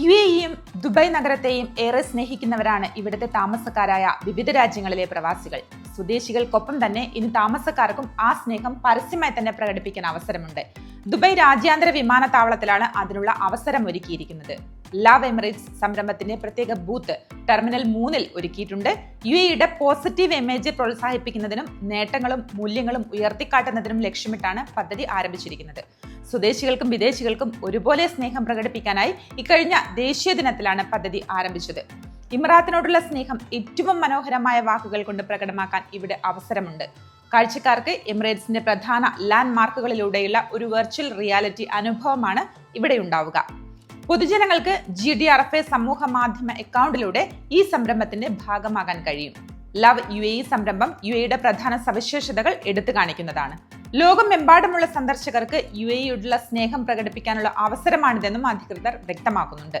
U എയും Dubai നഗരത്തെയും ഏറെ സ്നേഹിക്കുന്നവരാണ് ഇവിടുത്തെ താമസക്കാരായ വിവിധ രാജ്യങ്ങളിലെ പ്രവാസികൾ. സ്വദേശികൾക്കൊപ്പം തന്നെ ഇനി താമസക്കാർക്കും ആ സ്നേഹം പരസ്യമായി തന്നെ പ്രകടിപ്പിക്കാൻ അവസരമുണ്ട്. ദുബായ് രാജ്യാന്തര വിമാനത്താവളത്തിലാണ് അതിനുള്ള അവസരം ഒരുക്കിയിരിക്കുന്നത്. ലവ് എമിറേറ്റ്സ് സംരംഭത്തിന്റെ പ്രത്യേക ബൂത്ത് ടെർമിനൽ മൂന്നിൽ ഒരുക്കിയിട്ടുണ്ട്. യു എയുടെ പോസിറ്റീവ് ഇമേജ് പ്രോത്സാഹിപ്പിക്കുന്നതിനും നേട്ടങ്ങളും മൂല്യങ്ങളും ഉയർത്തിക്കാട്ടുന്നതിനും ലക്ഷ്യമിട്ടാണ് പദ്ധതി ആരംഭിച്ചിരിക്കുന്നത്. സ്വദേശികൾക്കും വിദേശികൾക്കും ഒരുപോലെ സ്നേഹം പ്രകടിപ്പിക്കാനായി ഇക്കഴിഞ്ഞ ദേശീയ ദിനത്തിലാണ് പദ്ധതി ആരംഭിച്ചത്. ഇമ്രാത്തിനോടുള്ള സ്നേഹം ഏറ്റവും മനോഹരമായ വാക്കുകൾ കൊണ്ട് പ്രകടമാക്കാൻ ഇവിടെ അവസരമുണ്ട്. കാഴ്ചക്കാർക്ക് എമിറേറ്റ്സിന്റെ പ്രധാന ലാൻഡ് മാർക്കുകളിലൂടെയുള്ള ഒരു വെർച്വൽ റിയാലിറ്റി അനുഭവമാണ് ഇവിടെ ഉണ്ടാവുക പൊതുജനങ്ങൾക്ക് G D R F A സമൂഹ മാധ്യമ അക്കൗണ്ടിലൂടെ ഈ സംരംഭത്തിന്റെ ഭാഗമാകാൻ കഴിയും. ലവ് യു എ സംരംഭം യു എയുടെ പ്രധാന സവിശേഷതകൾ എടുത്തു കാണിക്കുന്നതാണ്. ലോകമെമ്പാടുമുള്ള സന്ദർശകർക്ക് യു എയോടുള്ള സ്നേഹം പ്രകടിപ്പിക്കാനുള്ള അവസരമാണിതെന്നും അധികൃതർ വ്യക്തമാക്കുന്നുണ്ട്.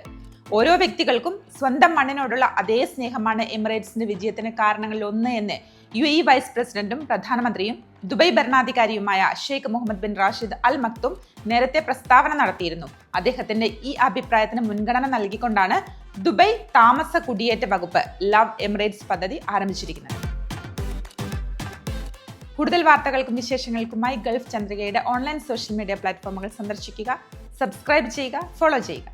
ഓരോ വ്യക്തികൾക്കും സ്വന്തം മണ്ണിനോടുള്ള അതേ സ്നേഹമാണ് എമിറേറ്റ്സിന്റെ വിജയത്തിന് കാരണങ്ങളിൽ ഒന്ന് എന്ന് യു എ വൈസ് പ്രസിഡന്റും പ്രധാനമന്ത്രിയും Dubai ഭരണാധികാരിയുമായ Sheikh Mohammed bin Rashid Al Maktoum നേരത്തെ പ്രസ്താവന നടത്തിയിരുന്നു. അദ്ദേഹത്തിന്റെ ഈ അഭിപ്രായത്തിന് മുൻഗണന നൽകിക്കൊണ്ടാണ് ദുബൈ താമസ കുടിയേറ്റ വകുപ്പ് ലവ് എമിറേറ്റ്സ് പദ്ധതി ആരംഭിച്ചിരിക്കുന്നത്. കൂടുതൽ വാർത്തകൾക്കും വിശേഷങ്ങൾക്കുമായി ഗൾഫ് ചന്ദ്രികയുടെ ഓൺലൈൻ സോഷ്യൽ മീഡിയ പ്ലാറ്റ്ഫോമുകൾ സന്ദർശിക്കുക സബ്സ്ക്രൈബ് ചെയ്യുക ഫോളോ ചെയ്യുക.